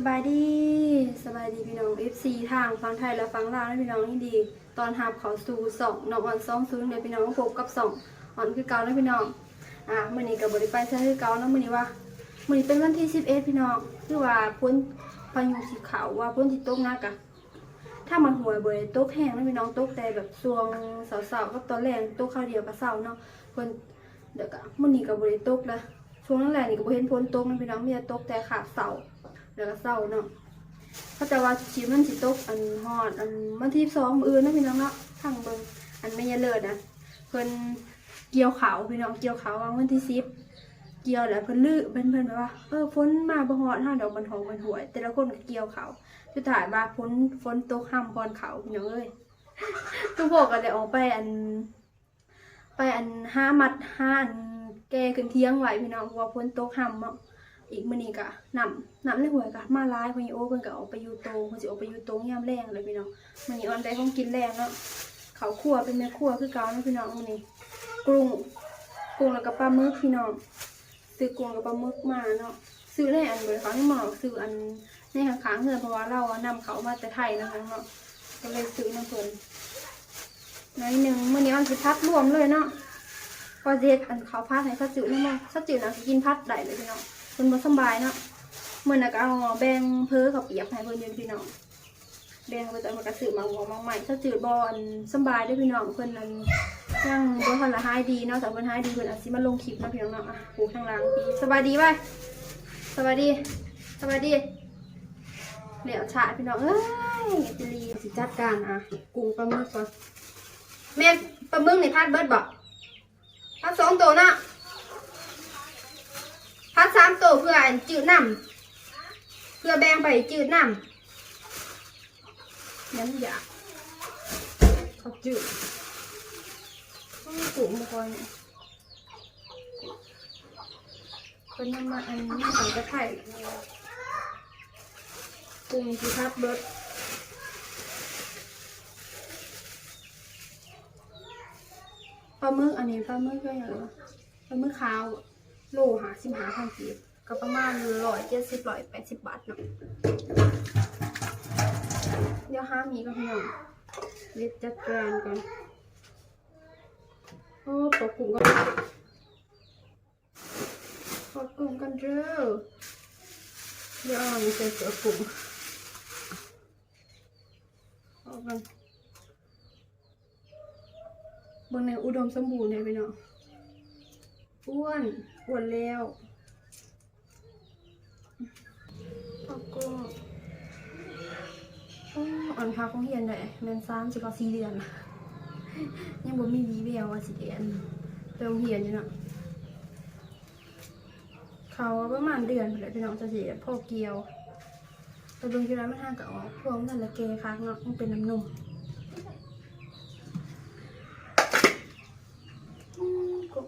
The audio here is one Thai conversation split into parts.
สบายดีสบายดีพี่น้อง FC ทางฟังไทยและฟังลาวนะพี่น้องที่ดี ตอนหับเขาสู่สองน้องอ่อนสองศูนย์เนี่ยพี่น้องพบกับสองอ่อนคือเก่านะพี่น้องอะมื้อนี้กับบริไปใช้คือเก่านะมื้อนี้ว่ามื้อนี้เป็นวันที่11พี่น้องคือว่าพ้นพายุสีขาวว่าพ้นที่ตกหนักอะถ้ามันหวยบ่ได้ตกแห้งนะพี่น้องตกแต่แบบช่วงเสาๆกับตอนแรงตกข้าวเดียวกับเสาเนาะเพิ่นเดี๋ยวก็มื้อนี้ก็บ่ได้ตกนะช่วงนั้นแหละนี่ก็บ่เห็นพ้นตกนะพี่น้องมีแต่ตกแต่ขาดเสา แล้วก็เศร้าเนาะเขาจะว่าชีมันสิตกอันฮอดอันวันที่สองมืออื่นนะพี่น้องเนาะทางเบิงอันไม่ยเลิศนะเพิ่นเกี่ยวขาวพี่น้องเกี่ยวขาววางวันที่สิบเกี่ยวแล้วเพิ่นลือเพิ่นเพิ่นแบบว่าเออฝนมาบ่ฮอดห้าดอกมันหอมมันหวย แต่ละคนก็เกี่ยวขาวสุดท้ายว่าฝนฝนตกห้ามพรเขาพี่น้องเอ้ยทุกพวกก็ได้ออกไปอัน ไปอันห้ามัดห้าอันแกขึ้นเที่ยงไหวพี่น้องว่าฝนตกห้ามเนาะ อีกมื้อนี้ก็นำนำในหวยก็มาหลายเพิ่นสิโอเพิ่นก็ออกไปอยู่โตงเพิ่นสิออกไปอยู่โตงยามแรงเลยพี่น้องมื้อนี้ออนได้ของกินแรงเนาะเขาวคั่วเป็นแม่ครัวคือเก่าเนาะพี่น้องมื้อนี้กุ้งกุ้งแล้วก็ปลาหมึกพี่น้องซื้อกุ้งกับปลาหมึกมาเนาะซื้อได้อันเบิเขาให้หมอกซื้ออันในข้างๆเฮือนเพราะว่าเราอะนำเขามาแต่ไทยนะคะเนาะก็เลยซื้อน้ำเพิ่นน้อยหนึ่งมื้อนี้ออนสิพัดรวมเลยเนาะพอเฮ็ดอันเขาพัดให้เขาจืดนำบ่เขาจืดน่ะกินพัดได้เลยพี่น้อง พิ่นบ่สบายเนาะเมื้อน่ะก็เอาแบ่งเพ้อกับเปียกให้เพิ่นอยู่พี่น้องแบ่งไปแต่มันก็ซื้อมาหัวมาใหม่ถ้าจืดบอันสบายด้อพี่น้องเพิ่นนั่นยังบ่ทันละหายดีเนาะแต่เพิ่นหายดีเพิ่นอาจสิมาลงคลิปเนาะพี่น้องเนาะอะปูข้างล่างพี่สบายดีไว้สบายดีสบายดีเหลียวฉาพี่น้องเอ้ยจะรีสิจัดการอะกุ้งปลาหมึกก่อนแม่ปลาหมึกนี่พาดเบิร์ดบ่พาดสองตัวเนาะ พัดสามตัวเพื่อจืดน้ำเพื่อแบ่งไปจืดน้ำนั่นยาเขาจืดต้องสูงมาก่อนเนี่ยเป็นำมันอันนี้ใส่กระไข่ปรุงที่พัดเบิดปลาหมึกอันนี้ปลาหมึกก็อย่างปลาหมึกขาว โลหาสิบหาพันกีบก็ประมาณร้อยเจ็ดสิบร้อยแปดสิบบาทเนาะเดี๋ยวห้ามีก็พี่น้องเรียกจัดการก่อนโอ้ปอกกุ้งกันปอกกุ้งกันเด้อเดี๋ยวเอาไปใส่เสือกุ้งเอากันเบนในอุดมสมบูรณ์เลยพี่น้องอ้วน อ้วนแล้วแล้วก็อ๋ออ่อนพาของเฮียนได้แมนซ้ำสิก็สี่เดือน ยังบ่มีวีแววว่าสิเดือนไปโรงเรียนอยู่เนาะเขาประมาณเดือนไปเลยพี่น้องจะเสียพ่อเกียวแต่เบางทีแล้วมันห่างกับออกพวกนั่นละเกคักเนาะมันเป็นน้ำนมอืมก็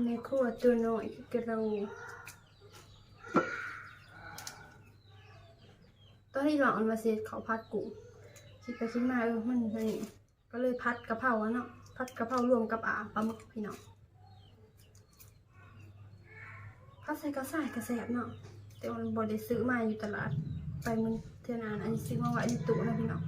ในครัวตัวน้อยกระเราตอนที่หลอนมาเสร็จเขาพัดกุ้งคิดไปคิดมาเออมันนี่ก็เลยพัดกระเพราเนาะพัดกระเพรารวมกับอ่าปลาหมึกพี่น้องพัดใส่กระใส่กระแสบเนาะแต่มันบอได้ซื้อมาอยู่ตลาด ไปมันเท่านั้นอันนี้ซื้อมาไว้ในตู้นะพี่น้อง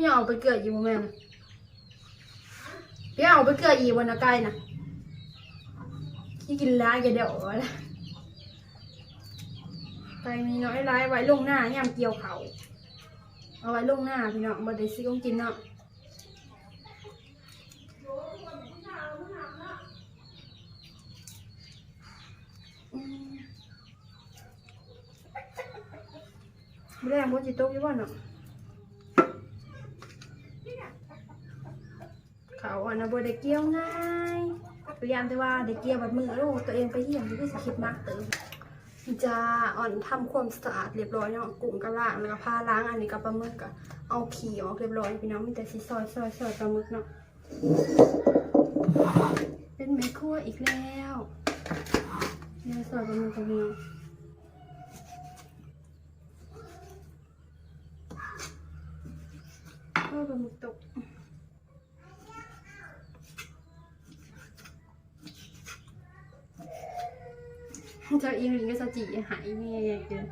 อู้ยเอาไปเกลืออยู่บ่แม่นพี่เอาไปเกลืออีวันนะไก่นะที่กินร้ายกันเดี๋ยวเอาละไก่มีน้อยร้ายไว้ลงหน้าย่ำเกี่ยวเขาเอาไว้ลงหน้าพี่น้องบ่ได้ซื้อของกินเนาะอืมบ่ได้บ่จิตกยู่บ่เนาะ เขาอันนะบได้เกี่ยวง่ายพยายามแต่ว่าได้เกี่ยวแบบมือลูกตัวเองไปเหี่ยมที่สคิดมากเติมจะอ่อนทำความสะอาดเรียบร้อยเนาะกุ้งก็ล้างแล้วก็ผ้าล้างอันนี้ก็ปลาหมึกก็เอาขี้ออกเรียบร้อยพี่น้องมีแต่สีซอยซอยซอยปลาหมึกเนาะเป็นแม่ครัวอีกแล้วเนี่ยซอยปลาหมึกกับพี่น้องโอ้ยปลาหมึกตก เจ้าอิงลิงก็สจีหายเม่ใหญ่เกิน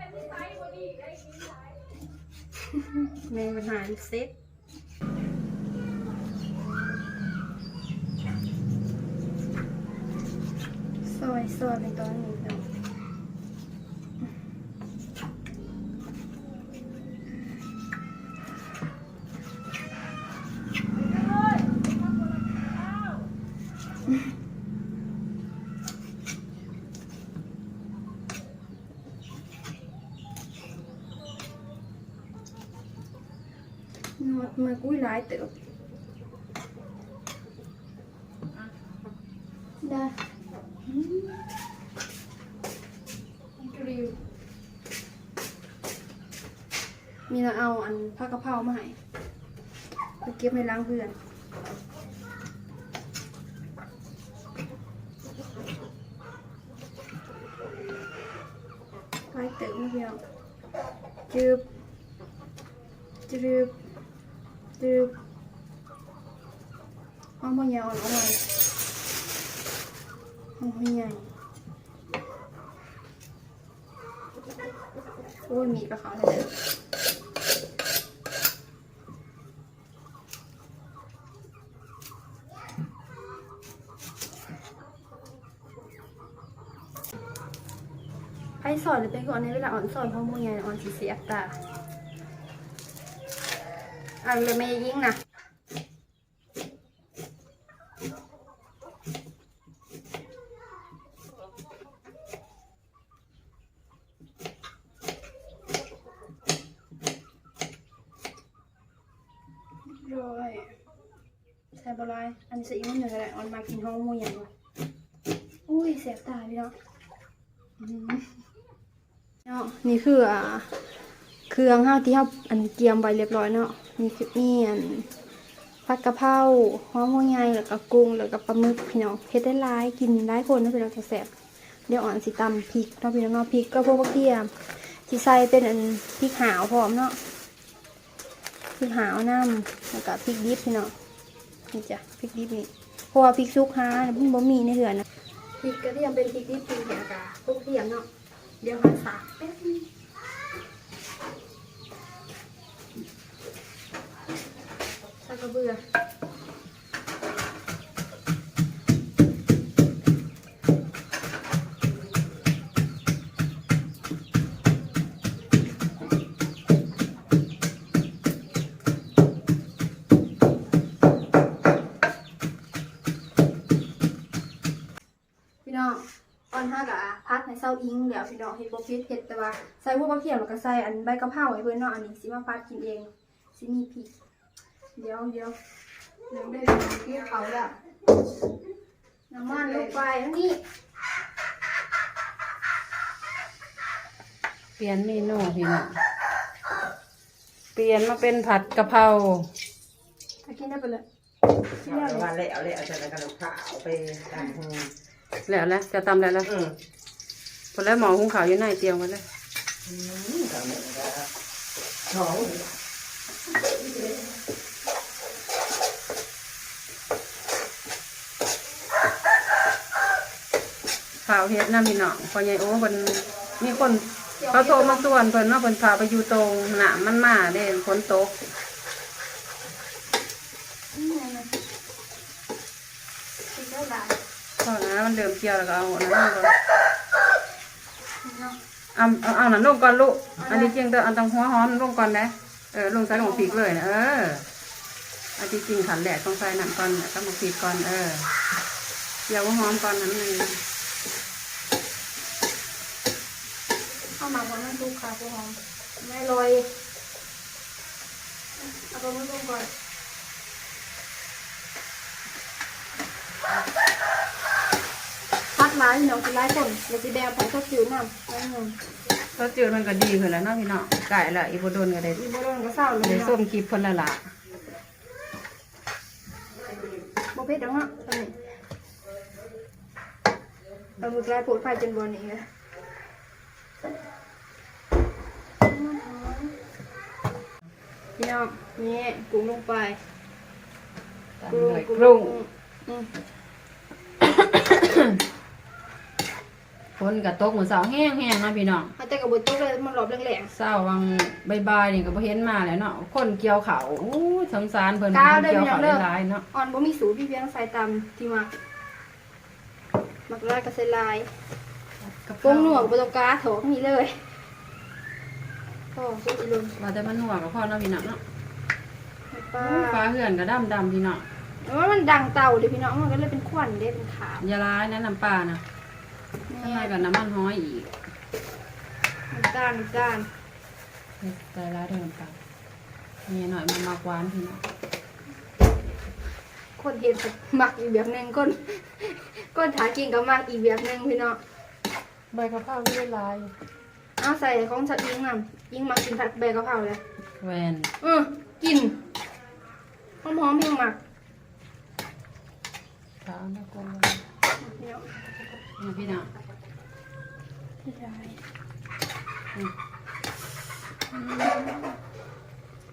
แม่ปัญหาเซ็ตซอยซอยเป็นตอนนี้ เนาะมันมันกุ้ยร้ายเติบได้อืมกริวมีเราเอาอันผักกะเพรามาให้ไปเก็บในล้างเพื่อนไปเติมมาเพียงจืบจืบ จืบเอามาใหญ่อ่อนเอามาเอามาใหญ่โอ้ยมีกับเขาเลยไอ้สอนเลยเป็นก่อนในเวลาอ่อนสอนเพราะมือใหญ่อ่อนสีเสียตา เลยไม่ยิ่งนะร้อยใส่บลายอันนี้ใส่อีกนิดหนึ่งก็ได้ออนมากินห้องมูอย่างวะอุ้ยเสียบตาพี่เนาะเนาะนี่คืออ่า เครื่องห้าที่เราอันเกียมไว้เรียบร้อยเนาะนี่คือนี่อันผัดกะเพราหอมหัวใหญ่แล้วก็กุ้งแล้วก็ปลาหมึกพี่น้องเฮ็ดได้หลายกินหลายคนนะพี่น้องจะแซ่บเดี๋ยวอ่อนสิตำพริกเนาะพี่น้องเนาะพริกก็พวกกระเทียมสิใส่เป็นอันพริกหาวพร้อมเนาะพริกหาวน้ำแล้วก็พริกดิบพี่น้องนี่จ้ะพริกดิบนี่เพราะว่าพริกซุกฮามันบ่มีในเหือนนะพริกกระเทียมเป็นพริกดิบพริกเหี่ยกะพวกเทียมเนาะเดี๋ยวหันสากแป๊บนึง กกระเบือพี่น้องตอนห้ากะพักในเซาอิงเดี๋ยวพี่น้องเฮ็ดบ่เผ็ดเผ็ดแต่ว่าใส่พวกกระเทียมแล้วก็ใส่อันใบกะเพราให้เพิ่อนเนาะอันนี้สิมาพัดกินเองสิมีพริก เดี๋ยวเดี๋ยวเดี๋ยวได้เกี่ยวเขาแล้วน้ำมันลงไปทั้งนี้เปลี่ยนเมนูพี่น้องเปลี่ยนมาเป็นผัดกะเพราถ้ากินได้ไปเลยกินเอาได้เลยมาแล้วแล้วจะแล้วกันข้าวไปตามหูแล้วแล้วจะตำแล้วแล้วอืมพอแล้วหมอหุงข้าวอยู่ในเตียงไว้แล้วอืมกับหนึ่งก็ท้อง ข้าวเฮ็ดน้ำพี่น้องพอใหญ่โอ้เพิ่นมีคนเขาโทรมาส่วนเพิ่นเนาะเพิ่นพาไปอยู่ตรงหนามมันมาเด้ฝนตกอืมนั่นน่ะกินได้หลายพอนะมันเริ่มเกี่ยวแล้วก็เอาอันนั้นลงก่อนเนาะเอาเอาเอานั้นลงก่อนลูกอันนี้จริงเด้ออันต้องหัวหอมลงก่อนนะเออลงใส่หมูพริกเลยนะเอออันที่จริงขันแหลกต้องใส่หนั่นก่อนแล้วก็หมูพริกก่อนเออเดี๋ยวหัวหอมก่อนนั้นนึง เข้า มาบนน้ำซุปค่ะพวกหอมไม่ลอยเอาไปมือลงก่อนายพี่น้องกินหลายคนแล้วสิแบ่งไปก็จืดน้ำแล้วเงินก็จืดมันก็ดีขึ้นแล้วเนาะพี่น้องไก่ละอีโบโดนก็ได้อีบ่โดนก็เศร้าเลยได้เนาะส้มคลิปคนละละบ่เผ็ดดอกเนาะตอนนี้เอามือกลายปวดไฟจนบนนี้นะ พี่น้องนี่ปรุงลงไปตามด้วยกรุ้งอืมฝนกับตกเหมือนเสาแห้งๆเนาะพี่น้องเอาแต่กับบนโต๊ะเลยมันหลอบแรงเศร้าวังบายๆนี่ก็บ่เห็นมาแล้วเนาะคนเกี่ยวเขาอู้สงสารเพิ่นก้าวได้เกี่ยวพี่น้อเขางเด้อหลายๆเนาะอ่อนบ่มีสูตรพี่เพียงใส่ตามที่มามักลายกับใส่ลาย ปรุงหนวกบ่ต้องกาโถนี่เลย โอ้สุดอีหลุนว่าแต่มันหัวกับพ่อเนาะพี่น้องเนาะป้าอู้ฟ้าเหือนก็ดำดำๆพี่น้องว่ามันดังเต่าเดี๋ยวพี่น้องมันก็เลยเป็นควันเด้เป็นขาวอยาร้ายนะน้ำปลานะทำไมกับน้ำมันห้อยอีกน้ำตาลน้ำตาลใจร้ายเด้อน้ำปลาเนี่ยหน่อยมันมากหวานพี่น้องคนเห็นหมักอีกแบบหนึงก้นก้นถากินกับหมักอีกแบบหนึงพี่น้องใบกะเพราไม่ได้ลาย เอาใส่ของสัตว์ยิงนำยิงหมักกินผัดใบกะเพราเลยแหวนอือกินหอมๆเพียงหมักขาวนะคนพี่น้องนี่พี่น้องไม่ได้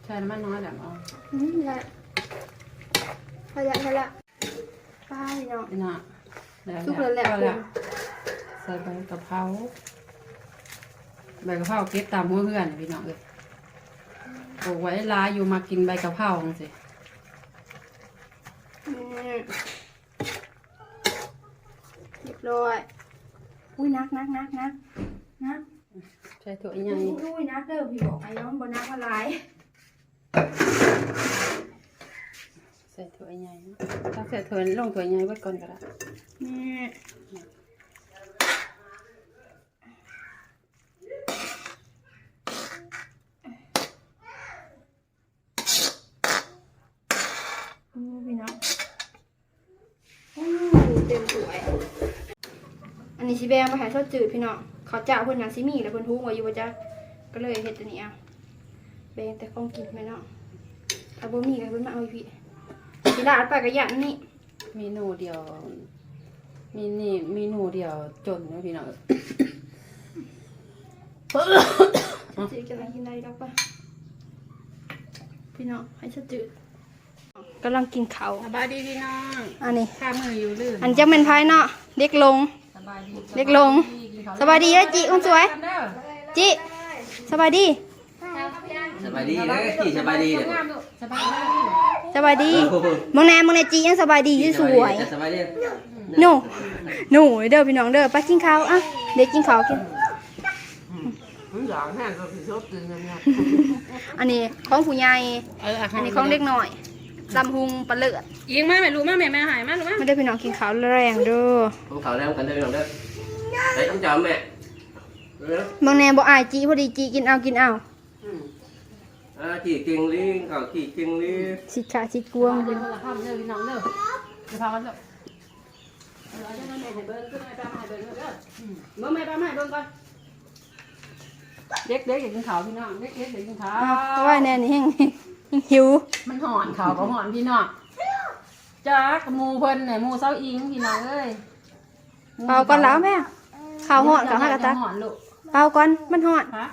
ใช่น้ำมันน้อยแหละเอาอืมได้พอละพอละป้าพี่น้องพี่น้องแล้วทุกคนแหละก็คุแล้วณใส่ใบกะเพรา ใบกะเพราเก็บตามหัวเพื่อนพี่น้องเลยปลูกไว้ลายอยู่มากินใบกะเพราจังสิอืมเรียบร้อยอุ้ยนักนักนักนักนักใช่ถั่วใหญ่อุ้ยนักเด้อพี่บอกไอ้น้องบนนักอะไรใส่ถั่วใหญ่นะถ้าใส่ถั่วลงถั่วใหญ่ไว้ก่อนก็ได้นี่อู้พี่น้องอู้เต็มถ้วย อั นนี้สิแบงไปหาทอดจืดพี่น้องเขาเจ้าเพิ่นน่ะสิมีแล้วเพิ่นทุกไว้อยู่ว่าจ้ะก็เลยเฮ็ดตัวนี้เอาแบงแต่ของกินแม่เนาะถ้าบ่มีก็เพิ่นมาเอาอีกพี่สิลาดไปก็อย่างนี้เมนูเดียว มีนี่เมนูเดียวจนนะพี่น้องจืดกำลังกินได้ดอกปะพี่น้องให้ทอดจืดกำลังกินข้าวสบายดีพี่น้องอันนี้ข้ามืออยู่ลื่นอันจะเป็นไพ่เนาะเด็กลง สบายดีเล็กลงสบายดีเด้อจิคนสวย จิสบายดีสบายดีนะกี่สบายดีเนี่ยสบายดีสบายดีมึงแน่มึงแน่จิยังสบายดีอยู่สวยจะสบายดีหนูหนูเด้อพี่น้องเด้อไปกินข้าวอะเด็กกินข้าวกินหลังแห้งก็คือชอบตื่นกันเนี่ยอันนี้ของผู้ใหญ่เอออันนี้ของเด็กหน่อย ลำหุงปลาเลือดยิงมาแม่รู้มาแม่แม่หายมาหรือมาไม่ได้พี่น้องกินข้าวแรงเด้อผมเขาแล้วกันได้หรอกเด้อไอ้ต้องจำแม่เร็วมึงแน่บ่อายจิพอดีจิกินเอากินเอาอ่ากี่เก่งลิงเขากี่เก่งลิงสิขาสิกวงเดี๋ยวเราทำเด้อพี่น้องเด้อจะพากันเด้อเอาเจ้าแม่ให้เบิ้งขึ้นแม่ไปมาให้เบิ้งเด้อเมื่อแม่ไปมาให้เบิ้งก่อนเด็กเด็กอยากกินข้าวพี่น้องเด็กเด็กอยากกินข้าวเอาไว้แน่นี่แห้ง หิว มันหอนข้าวก็หอนพี่น้องจ้ากหมูเพิ่นเนี่ยหมูเซาอิงพี่น้องเอ้ยเปล่าก่อนแล้วแม่ข้าวหอนข้าวห้ากระตักหอนลูกเปล่าก่อนมันหอนฮะ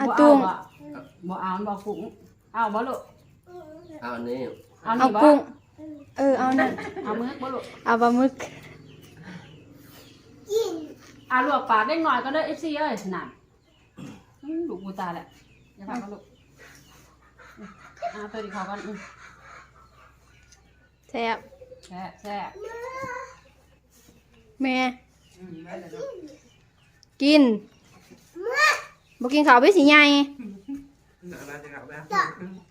อาตุงบ่เอาบ่กุ้งเอาบ่ลูกเอาอันนี้เอาเอานี่บ่กุ้งเออเอานั่นเอามือบ่ลูกเอาปลาหมึกเอาลวกปากได้หน่อยก็ได้ FC เอ้ยนั่นอืมลูกกูตายแหละอย่าพากันลูก อ่าตัวดีเขากันอืมแซ่บแซ่บแซ่บแม่ อืมได้เลยเนาะกินบ่กินข้าวไปสิใหญ่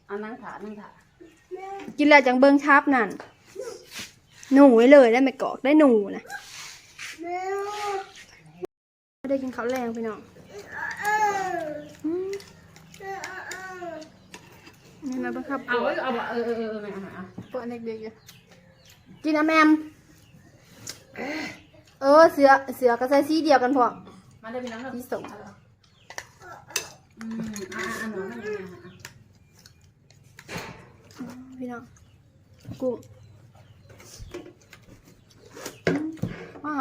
เอานั่งขานั่งขากินแล้วจังเบิ่งทับนั่น หนูไว้เลยได้ไม่กอกได้หนูนะไม่ได้กินข้าวแรงพี่น้องอืม นี่มาบังคับเอาไว้เอาบ่เออเออเออแม่เอาเอาปวดเด็กๆอยู่กินอะแมมเออเสือเสือก็ใส่สีเดียวกันพอมาเด้อพี่น้องเด้อสีส้มอืมอ่าอ่าหนูมันยังไงอะพี่น้องกุ้งอ่า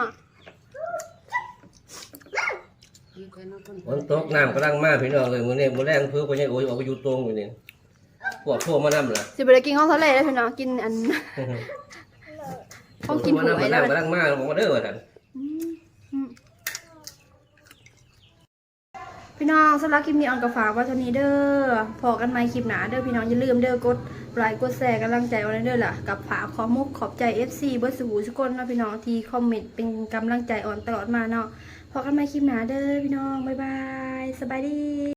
มีใครน้องคนฝนตกน้ำกำลังมาพี่น้องเลยมื้อนี้มื้อแรงเพื่อไปยังโอ้ยออกไปอยู่ตรงอยู่นี่ พวกพวกมาน้ำล่ะสิไปได้กินข้าวทะเลแล้วพี่น้องกินอันต้องกินหมาวยน้ำแล้วกำลังมาบอกว่าเด้อว่าท่านพี่น้องสำหรับคลิปนี้ออนกับฝากไว้เท่านี้เด้อพอกันใหม่คลิปหนาเด้อพี่น้องอย่าลืมเด้อกดไลค์กดแชร์กำลังใจออนเด้อล่ะกับฝากขอมุกขอบใจ FC เบิร์ดสูทุกคนเนาะพี่น้องที่คอมเมนต์เป็นกำลังใจออนตลอดมาเนาะพอกันใหม่คลิปหนาเด้อพี่น้องบ๊ายบายสบายดี